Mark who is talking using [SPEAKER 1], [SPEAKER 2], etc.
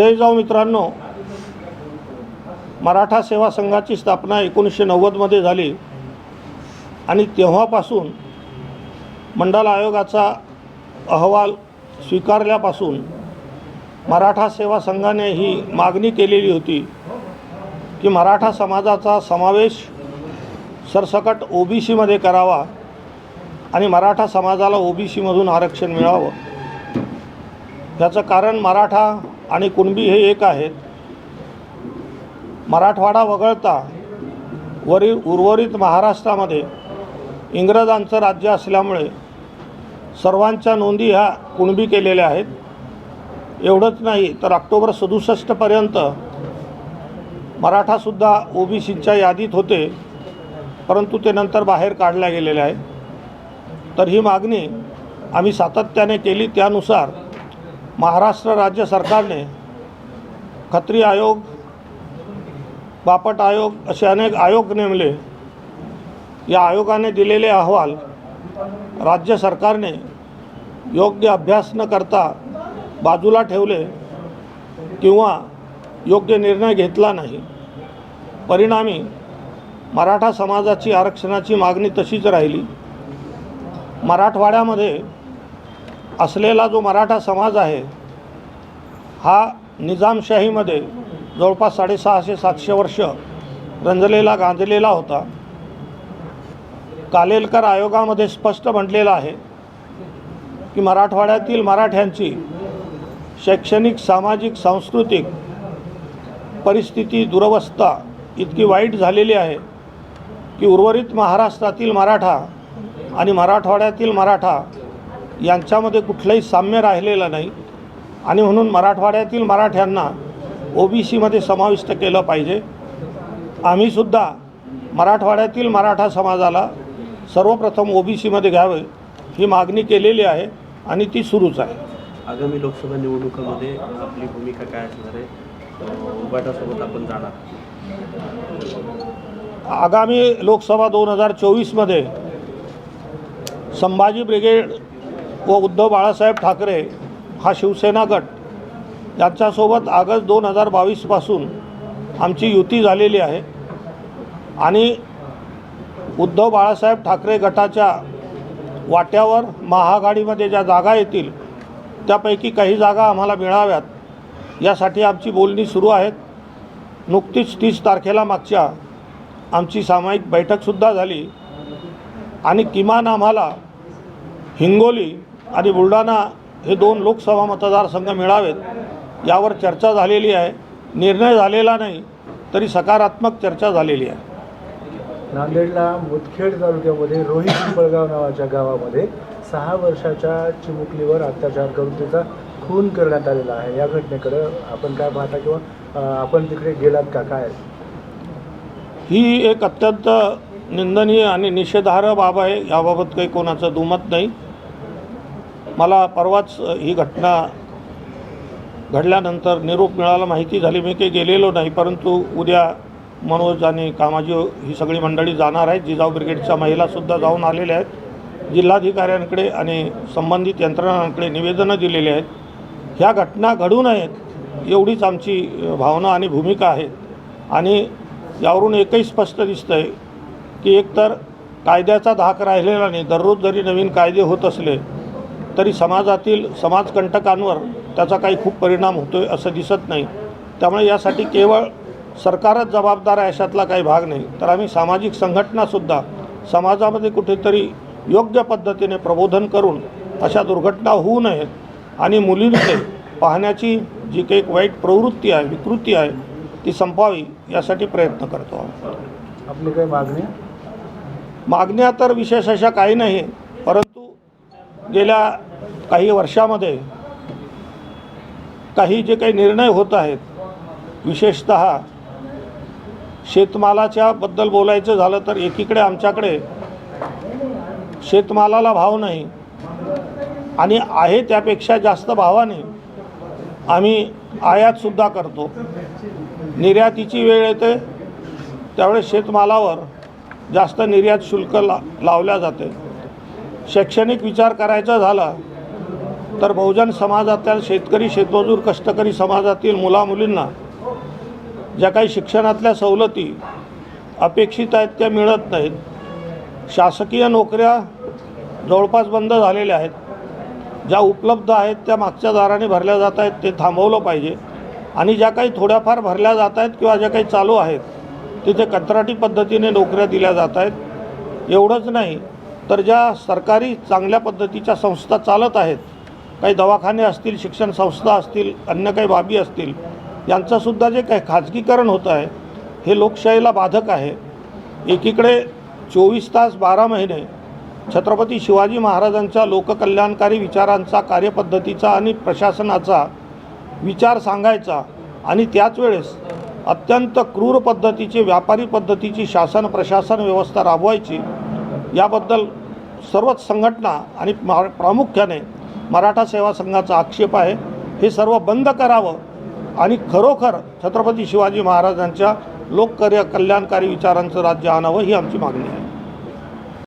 [SPEAKER 1] जय जाऊ मित्रांनो. मराठा सेवा संघाची स्थापना एकोणीसशे नव्वदमध्ये झाली. आणि तेव्हापासून मंडल आयोगाचा अहवाल स्वीकारल्यापासून मराठा सेवा संघाने ही मागणी केलेली होती की मराठा समाजाचा समावेश सरसकट ओ बी सीमध्ये करावा आणि मराठा समाजाला ओ बी सीमधून आरक्षण मिळावं. याचं कारण मराठा आणि कुणबी हे एक आहेत. मराठवाडा वगळता वरील उर्वरित महाराष्ट्रामध्ये इंग्रजांचं राज्य असल्यामुळे सर्वांच्या नोंदी ह्या कुणबी केलेल्या आहेत. एवढंच नाही तर ऑक्टोबर सदुसष्टपर्यंत मराठासुद्धा ओ बी सीच्या यादीत होते परंतु ते नंतर बाहेर काढल्या गेलेले आहे तर ही मागणी आम्ही सातत्याने केली त्यानुसार महाराष्ट्र राज्य सरकारने खत्री आयोग बापट आयोग असे अनेक आयोग नेमले. या आयोगाने दिलेले अहवाल राज्य सरकारने योग्य अभ्यास न करता बाजूला ठेवले किंवा योग्य निर्णय घेतला नाही. परिणामी मराठा समाजाची आरक्षणाची मागणी तशीच राहिली. मराठवाड्यामध्ये असलेला जो मराठा समाज आहे हा निजामशाहीमध्ये जवळपास साडेसहाशे सातशे वर्ष रंजलेला गांजलेला होता. कालेलकर आयोगामध्ये स्पष्ट म्हटलेलं आहे की मराठवाड्यातील मराठ्यांची शैक्षणिक सामाजिक सांस्कृतिक परिस्थिती दुरवस्था इतकी वाईट झालेली आहे की उर्वरित महाराष्ट्रातील मराठा आणि मराठवाड्यातील मराठा यांच्यामध्ये कुठलंही साम्य राहिलेलं नाही. आणि म्हणून मराठवाड्यातील मराठ्यांना ओ बी सीमध्ये समाविष्ट केलं पाहिजे. आम्हीसुद्धा मराठवाड्यातील मराठा समाजाला सर्वप्रथम ओ बी सीमध्ये घ्यावे ही मागणी केलेली आहे आणि ती सुरूच आहे.
[SPEAKER 2] आगामी लोकसभा निवडणुकामध्ये आपली भूमिका काय असणार आहे? उभाटासोबत आपण जाणार.
[SPEAKER 1] आगामी लोकसभा दोन हजार चोवीसमध्ये संभाजी ब्रिगेड व उद्धव बाळासाहेब ठाकरे हा शिवसेना गट. यांच्यासोबत ऑगस्ट दोन हजार बावीसपासून आमची युती झालेली आहे. आणि उद्धव बाळासाहेब ठाकरे गटाच्या वाट्यावर महाआघाडीमध्ये ज्या जागा येतील त्यापैकी काही जागा आम्हाला मिळाव्यात यासाठी आमची बोलणी सुरू आहेत. नुकतीच तीस तारखेला मागच्या आमची सामायिक बैठकसुद्धा झाली. आणि किमान आम्हाला हिंगोली आणि बुलढाणा हे दोन लोकसभा मतदारसंघ मिळावेत यावर चर्चा झालेली आहे. निर्णय झालेला नाही तरी सकारात्मक चर्चा झालेली आहे.
[SPEAKER 3] नांदेडला मुदखेड तालुक्यामध्ये रोहित पिंपळगाव नावाच्या गावामध्ये सहा वर्षाच्या चिमुकलीवर अत्याचार करून तिचा खून करण्यात आलेला आहे. या घटनेकडं आपण काय पाहता किंवा आपण तिकडे गेलात का? काय?
[SPEAKER 1] ही एक अत्यंत निंदनीय आणि निषेधार्ह बाब आहे. याबाबत काही कोणाचं दुमत नाही. मला परवाच ही घटना घडल्यानंतर निरोप मिळाला माहिती झाली. मी काही गेलेलो नाही परंतु उद्या मनोज आणि कामाजी ही सगळी मंडळी जाणार आहेत. जिजाऊ ब्रिगेडच्या महिलासुद्धा जाऊन आलेल्या आहेत. जिल्हाधिकाऱ्यांकडे आणि संबंधित यंत्रणांकडे निवेदनं दिलेली आहेत. ह्या घटना घडू नयेत एवढीच आमची भावना आणि भूमिका आहे. आणि यावरून एकही स्पष्ट दिसतं आहे की एकतर कायद्याचा धाक राहिलेला नाही. दररोज जरी नवीन कायदे होत असले तरी समाजातील समाजकंटकांवर त्याचा काही खूप परिणाम होतो आहे असं दिसत नाही. त्यामुळे यासाठी केवळ सरकारच जबाबदार आहे अशातला काही भाग नाही. तर आम्ही सामाजिक संघटनासुद्धा समाजामध्ये कुठेतरी योग्य पद्धतीने प्रबोधन करून अशा दुर्घटना होऊ नयेत आणि मुलींचे पाहण्याची जी काही वाईट प्रवृत्ती आहे विकृती आहे ती संपावी यासाठी प्रयत्न करतो
[SPEAKER 3] आपली काही मागणी?
[SPEAKER 1] मागण्या तर विशेष अशा काही नाही गेल्या काही वर्षामध्ये काही जे काही निर्णय होत आहेत विशेषत शेतमालाच्या बद्दल बोलायचं झालं तर एकीकडे आमच्याकडे शेतमालाला भाव नाही आणि आहे त्यापेक्षा जास्त भावाने आम्ही आयातसुद्धा करतो. निर्यातीची वेळ येते त्यावेळेस शेतमालावर जास्त निर्यात शुल्क ला लावल्या जाते. शैक्षणिक विचार करायचा झाला तर बहुजन समाजातील शेतकरी शेतमजूर कष्टकरी समाजातील मुलामुलींना ज्या काही शिक्षणातल्या सवलती अपेक्षित आहेत त्या मिळत नाहीत. शासकीय नोकऱ्या जवळपास बंद झालेल्या आहेत. ज्या उपलब्ध आहेत त्या मागच्या दाराने भरल्या जात आहेत ते थांबवलं पाहिजे. आणि ज्या काही थोड्याफार भरल्या जात आहेत किंवा ज्या काही चालू आहेत तिथे कंत्राटी पद्धतीने नोकऱ्या दिल्या जात आहेत. एवढंच नाही तर ज्या सरकारी चांगल्या पद्धतीच्या संस्था चालत आहेत काही दवाखाने असतील शिक्षण संस्था असतील अन्य काही बाबी असतील यांचंसुद्धा जे काही खाजगीकरण होतं आहे हे लोकशाहीला बाधक आहे. एकीकडे चोवीस तास बारा महिने छत्रपती शिवाजी महाराजांच्या लोककल्याणकारी विचारांचा कार्यपद्धतीचा आणि प्रशासनाचा विचार सांगायचा आणि त्याच वेळेस अत्यंत क्रूर पद्धतीची व्यापारी पद्धतीची शासन प्रशासन व्यवस्था राबवायची याबद्दल सर्वच संघटना आणि मा प्रामुख्याने मराठा सेवा संघाचा आक्षेप आहे. हे सर्व बंद करावं आणि खरोखर छत्रपती शिवाजी महाराजांच्या लोककार्य कल्याणकारी विचारांचं राज्य आणावं ही आमची मागणी आहे.